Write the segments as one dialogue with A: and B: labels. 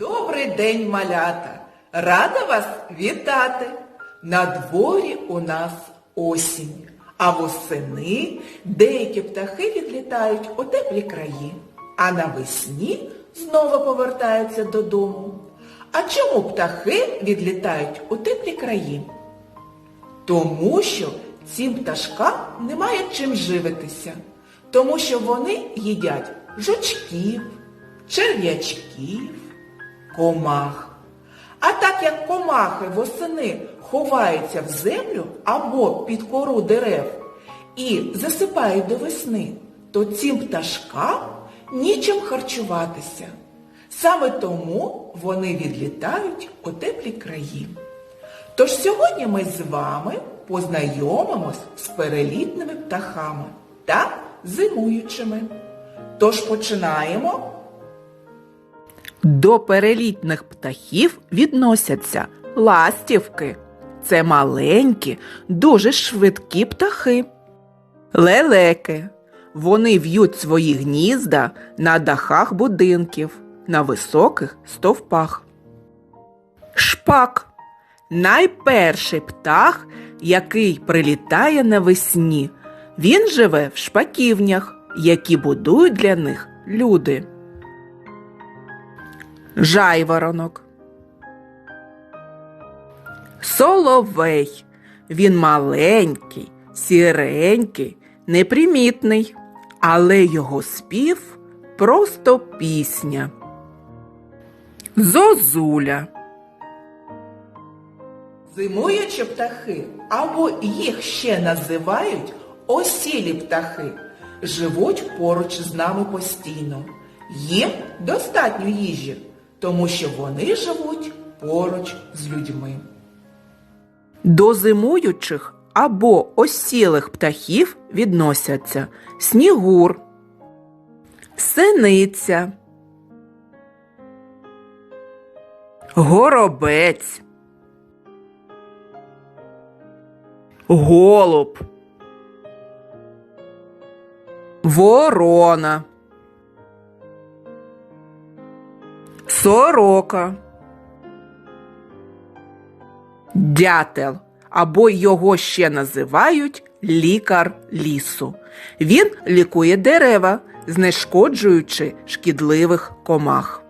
A: Добрий день, малята! Рада вас вітати! На дворі у нас осінь, а восени деякі птахи відлітають у теплі краї, а навесні знову повертаються додому. А чому птахи відлітають у теплі краї? Тому що цим пташкам немає чим живитися, тому що вони їдять жучків, черв'ячків, комах. А так як комахи восени ховаються в землю або під кору дерев і засипають до весни, то цим пташкам нічим харчуватися. Саме тому вони відлітають у теплі краї. Тож сьогодні ми з вами познайомимось з перелітними птахами та зимуючими. Тож починаємо. До перелітних птахів відносяться ластівки. Це маленькі, дуже швидкі птахи. Лелеки. Вони в'ють свої гнізда на дахах будинків, на високих стовпах. Шпак найперший птах, який прилітає навесні. Він живе в шпаківнях, які будують для них люди. Жайворонок. Соловей. Він маленький, сіренький, непримітний, але його спів просто пісня. Зозуля. Зимуючі птахи, або їх ще називають осілі птахи, живуть поруч з нами постійно. Їм достатньо їжі, тому що вони живуть поруч з людьми. До зимуючих або осілих птахів відносяться снігур, синиця, горобець, голуб, ворона, сорока, дятел, або його ще називають лікар лісу. Він лікує дерева, знешкоджуючи шкідливих комах.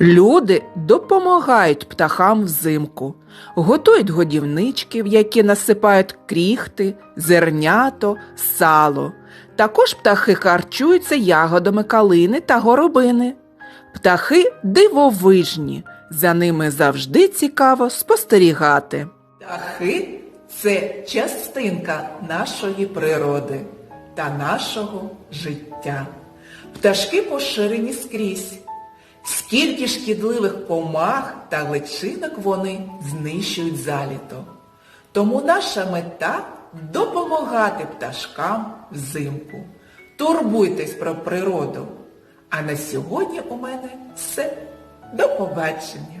A: Люди допомагають птахам взимку, готують годівнички, в які насипають кріхти, зернято, сало. Також птахи харчуються ягодами калини та горобини. Птахи дивовижні, за ними завжди цікаво спостерігати. Птахи це частинка нашої природи та нашого життя. Пташки поширені скрізь. Скільки шкідливих комах та личинок вони знищують заліто. Тому наша мета допомагати пташкам взимку. Турбуйтесь про природу. А на сьогодні у мене все. До побачення!